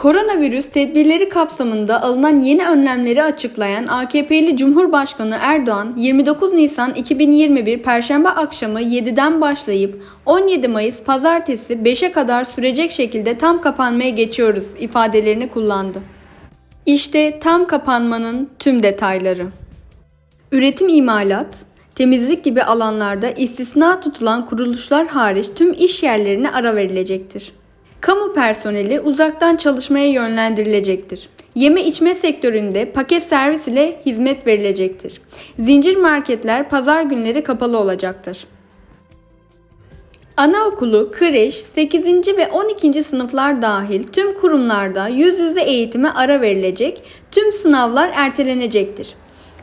Koronavirüs tedbirleri kapsamında alınan yeni önlemleri açıklayan AKP'li Cumhurbaşkanı Erdoğan, 29 Nisan 2021 Perşembe akşamı 7'den başlayıp 17 Mayıs Pazartesi 5'e kadar sürecek şekilde tam kapanmaya geçiyoruz ifadelerini kullandı. İşte tam kapanmanın tüm detayları. Üretim imalat, temizlik gibi alanlarda istisna tutulan kuruluşlar hariç tüm iş yerlerine ara verilecektir. Kamu personeli uzaktan çalışmaya yönlendirilecektir. Yeme içme sektöründe paket servis ile hizmet verilecektir. Zincir marketler pazar günleri kapalı olacaktır. Anaokulu, kreş, 8. ve 12. sınıflar dahil tüm kurumlarda yüz yüze eğitime ara verilecek, tüm sınavlar ertelenecektir.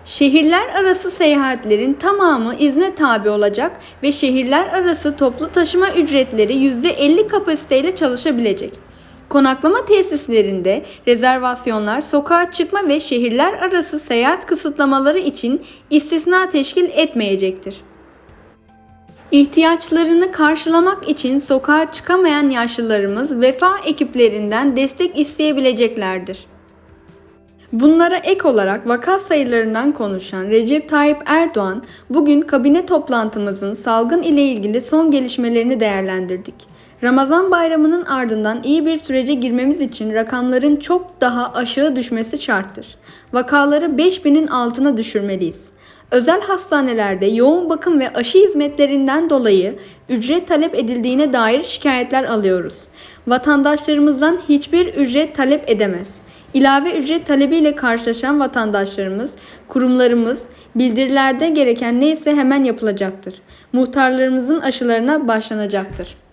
Şehirler arası seyahatlerin tamamı izne tabi olacak ve şehirler arası toplu taşıma ücretleri %50 kapasiteyle çalışabilecek. Konaklama tesislerinde rezervasyonlar, sokağa çıkma ve şehirler arası seyahat kısıtlamaları için istisna teşkil etmeyecektir. İhtiyaçlarını karşılamak için sokağa çıkamayan yaşlılarımız vefa ekiplerinden destek isteyebileceklerdir. Bunlara ek olarak vaka sayılarından konuşan Recep Tayyip Erdoğan, bugün kabine toplantımızın salgın ile ilgili son gelişmelerini değerlendirdik. Ramazan bayramının ardından iyi bir sürece girmemiz için rakamların çok daha aşağı düşmesi şarttır. Vakaları 5000'in altına düşürmeliyiz. Özel hastanelerde yoğun bakım ve aşı hizmetlerinden dolayı ücret talep edildiğine dair şikayetler alıyoruz. Vatandaşlarımızdan hiçbir ücret talep edemez. İlave ücret talebiyle karşılaşan vatandaşlarımız, kurumlarımız bildirilerde gereken neyse hemen yapılacaktır. Muhtarlarımızın aşılarına başlanacaktır.